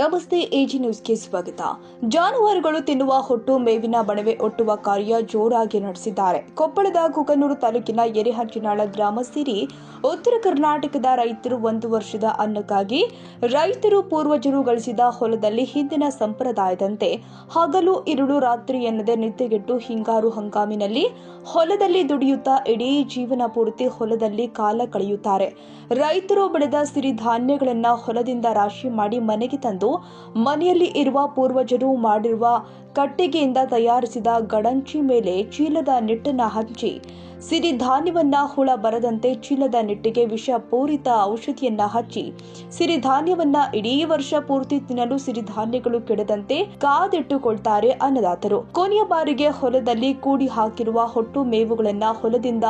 ನಮಸ್ತೆ ಎಜಿ ನ್ಯೂಸ್ಗೆ ಸ್ವಾಗತ. ಜಾನುವಾರುಗಳು ತಿನ್ನುವ ಹೊಟ್ಟು ಮೇವಿನ ಬಣವೆ ಒಟ್ಟುವ ಕಾರ್ಯ ಜೋರಾಗಿ ನಡೆಸಿದ್ದಾರೆ. ಕೊಪ್ಪಳದ ಕುಕನೂರು ತಾಲೂಕಿನ ಎರೆಹಂಚಿನಾಳ ಗ್ರಾಮ ಸೇರಿ ಉತ್ತರ ಕರ್ನಾಟಕದ ರೈತರು ಒಂದು ವರ್ಷದ ಅನ್ನಕ್ಕಾಗಿ ರೈತರು ಪೂರ್ವಜರು ಗಳಿಸಿದ ಹೊಲದಲ್ಲಿ ಹಿಂದಿನ ಸಂಪ್ರದಾಯದಂತೆ ಹಗಲು, ಇರುಳು, ರಾತ್ರಿ ಎನ್ನದೆ ನಿದ್ದೆಗೆಟ್ಟು ಹಿಂಗಾರು ಹಂಗಾಮಿನಲ್ಲಿ ಹೊಲದಲ್ಲಿ ದುಡಿಯುತ್ತಾ ಇಡೀ ಜೀವನ ಪೂರ್ತಿ ಹೊಲದಲ್ಲಿ ಕಾಲ ಕಳೆಯುತ್ತಾರೆ. ರೈತರು ಬೆಳೆದ ಸಿರಿಧಾನ್ಯಗಳನ್ನು ಹೊಲದಿಂದ ರಾಶಿ ಮಾಡಿ ಮನೆಗೆ ತಂದು ಮನೆಯಲ್ಲಿ ಇರುವ ಪೂರ್ವಜರು ಮಾಡಿರುವ ಕಟ್ಟಿಗೆಯಿಂದ ತಯಾರಿಸಿದ ಗಡಂಚಿ ಮೇಲೆ ಚೀಲದ ನಿಟ್ಟನ್ನ ಹಚ್ಚಿ ಸಿರಿಧಾನ್ಯವನ್ನ ಹುಳ ಬರದಂತೆ ಚೀಲದ ನಿಟ್ಟಿಗೆ ವಿಷಪೂರಿತ ಔಷಧಿಯನ್ನ ಹಚ್ಚಿ ಸಿರಿಧಾನ್ಯವನ್ನ ಇಡೀ ವರ್ಷ ಪೂರ್ತಿ ತಿನ್ನಲು ಸಿರಿಧಾನ್ಯಗಳು ಕೆಡದಂತೆ ಕಾದಿಟ್ಟುಕೊಳ್ತಾರೆ ಅನ್ನದಾತರು. ಕೊನೆಯ ಬಾರಿಗೆ ಹೊಲದಲ್ಲಿ ಕೂಡಿ ಹಾಕಿರುವ ಹೊಟ್ಟು ಮೇವುಗಳನ್ನ ಹೊಲದಿಂದ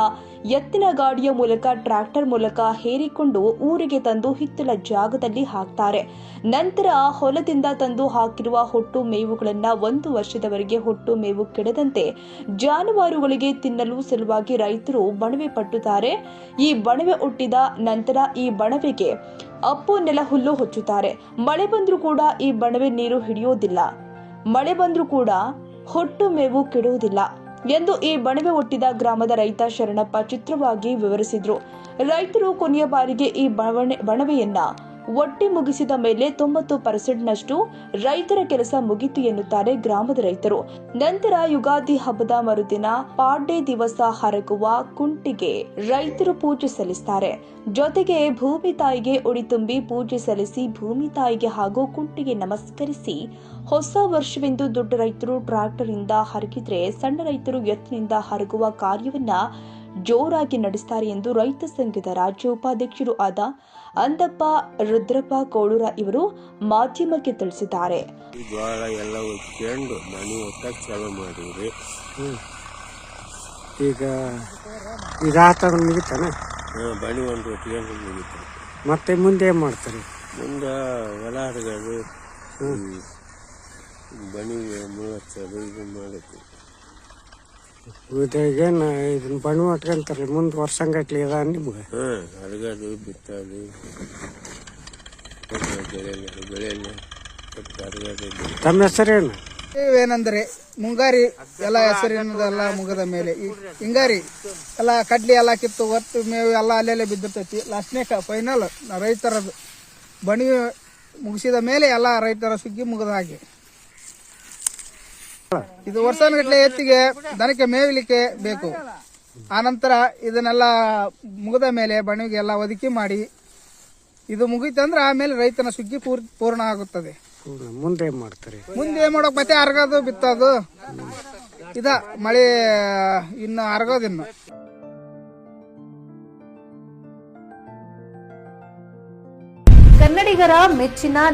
ಎತ್ತಿನ ಗಾಡಿಯ ಮೂಲಕ, ಟ್ರ್ಯಾಕ್ಟರ್ ಮೂಲಕ ಹೇರಿಕೊಂಡು ಊರಿಗೆ ತಂದು ಹಿತ್ತಲ ಜಾಗದಲ್ಲಿ ಹಾಕ್ತಾರೆ. ನಂತರ ಹೊಲದಿಂದ ತಂದು ಹಾಕಿರುವ ಹೊಟ್ಟು ಮೇವುಗಳನ್ನ ಒಂದು ವರ್ಷದವರೆಗೆ ಹೊಟ್ಟು ಮೇವು ಕೆಡದಂತೆ ಜಾನುವಾರುಗಳಿಗೆ ತಿನ್ನಲು ಸಲುವಾಗಿ ರೈತರು ಬಣವೆ ಪಟ್ಟುತ್ತಾರೆ. ಈ ಬಣವೆ ಹುಟ್ಟಿದ ನಂತರ ಈ ಬಣವೆಗೆ ಅಪ್ಪು ನೆಲ ಹುಲ್ಲು ಹೊಚ್ಚುತ್ತಾರೆ. ಮಳೆ ಬಂದರೂ ಕೂಡ ಈ ಬಣವೆ ನೀರು ಹಿಡಿಯೋದಿಲ್ಲ. ಮಳೆ ಬಂದರೂ ಕೂಡ ಹೊಟ್ಟು ಮೇವು ಕೆಡುವುದಿಲ್ಲ ಎಂದು ಈ ಬಣವೆ ಹುಟ್ಟಿದ ಗ್ರಾಮದ ರೈತ ಶರಣಪ್ಪ ಚಿತ್ರವಾಗಿ ವಿವರಿಸಿದ್ರು. ರೈತರು ಕೊನೆಯ ಬಾರಿಗೆ ಈ ಬಣವೆ ಬಣವೆಯನ್ನ ಒಟ್ಟಿ ಮುಗಿಸಿದ ಮೇಲೆ ತೊಂಬತ್ತು ಪರ್ಸೆಂಟ್ನಷ್ಟು ರೈತರ ಕೆಲಸ ಮುಗಿತು ಎನ್ನುತ್ತಾರೆ ಗ್ರಾಮದ ರೈತರು. ನಂತರ ಯುಗಾದಿ ಹಬ್ಬದ ಮರುದಿನ ಪಾಡ್ಡೆ ದಿವಸ ಹರಗುವ ಕುಂಟಿಗೆ ರೈತರು ಪೂಜೆ ಸಲ್ಲಿಸುತ್ತಾರೆ ಜೊತೆಗೆ ಭೂಮಿ ತಾಯಿಗೆ ಉಡಿ ತುಂಬಿ ಪೂಜೆ ಸಲ್ಲಿಸಿ ಭೂಮಿ ತಾಯಿಗೆ ಹಾಗೂ ಕುಂಟಿಗೆ ನಮಸ್ಕರಿಸಿ ಹೊಸ ವರ್ಷವೆಂದು ದೊಡ್ಡ ರೈತರು ಟ್ರಾಕ್ಟರ್ ಇಂದ ಹರಗಿದ್ರೆ ಸಣ್ಣ ರೈತರು ಎತ್ತಿನಿಂದ ಹರಗುವ ಕಾರ್ಯವನ್ನ ಜೋರಾಗಿ ನಡೆಸ್ತಾರೆ ಎಂದು ರೈತ ಸಂಘದ ರಾಜ್ಯ ಉಪಾಧ್ಯಕ್ಷರು ಆದ ಅಂದಪ್ಪ ರುದ್ರಪ್ಪ ಕೋಳೂರ ಇವರು ಮಾಧ್ಯಮಕ್ಕೆ ತಿಳಿಸಿದ್ದಾರೆ. ಈಗ ಈಗ ಮುಗಿತಾನೆ? ಬಣಿ ಒಂದು ಒಟ್ಕೊಂಡು ಮುಗಿತು. ಮತ್ತೆ ಮುಂದೆ ಏನು ಮಾಡ್ತಾರೆ? ಮುಂದೆ ಹೊಲ ಹರಗೋದು ಬಣಿಗೆ ಮುಳಚ್ಚೋದು ಇದು ಮಾಡಿದ್ವಿ ಇದೇನು ಇದನ್ನ ಬಣ್ಣ ಮಾಡ್ಕೊಂತಾರೆ ಮುಂದೆ ವರ್ಷಂಗಟ್ಲಿ ಅದ ನಿಮ್ಗೆ. ಹಾಂ ಹರಗೋದು ಬಿತ್ತೋದು ಬೆಳೆಯಲ್ಲ. ತಮ್ಮ ಹೆಸರೇನು? ಏನಂದ್ರೆ ಮುಂಗಾರಿ ಎಲ್ಲ ಹೆಸರಿನದೆಲ್ಲ ಮುಗದ ಮೇಲೆ ಈ ಹಿಂಗಾರಿ ಎಲ್ಲ ಕಡ್ಲಿ ಎಲ್ಲ ಕಿತ್ತು ಒತ್ತು ಮೇವು ಎಲ್ಲ ಅಲ್ಲೆಲ್ಲೇ ಬಿದ್ದಿರ್ತೈತಿ. ಲಾಸ್ಟ್ನೇಕ ಫೈನಲ್ ರೈತರದ್ದು ಬಣಿ ಮುಗಿಸಿದ ಮೇಲೆ ಎಲ್ಲ ರೈತರ ಸುಗ್ಗಿ ಮುಗಿದ ಹಾಗೆ. ಇದು ವರ್ಷಗಟ್ಟಲೆ ಎತ್ತಿಗೆ ದನಕ್ಕೆ ಮೇವಿಲಿಕ್ಕೆ ಬೇಕು. ಆನಂತರ ಇದನ್ನೆಲ್ಲ ಮುಗಿದ ಮೇಲೆ ಬಣಿಗೆ ಎಲ್ಲ ಒದಕಿ ಮಾಡಿ ಇದು ಮುಗೀತಂದ್ರೆ ಆಮೇಲೆ ರೈತನ ಸುಗ್ಗಿ ಪೂರ್ ಪೂರ್ಣ ಆಗುತ್ತದೆ. ಮುಂದೆ ಏನು ಮಾಡ್ತಾರೆ? ಮುಂದೆ ಏನ್ ಮಾಡೋಕ್ ಮತ್ತೆ ಅರ್ಗೋದು ಬಿತ್ತೋದು? ಇದ ಮಳೆ ಇನ್ನು ಅರ್ಗೋದಿನ್ನು. ಕನ್ನಡಿಗರ ಮೆಚ್ಚಿನ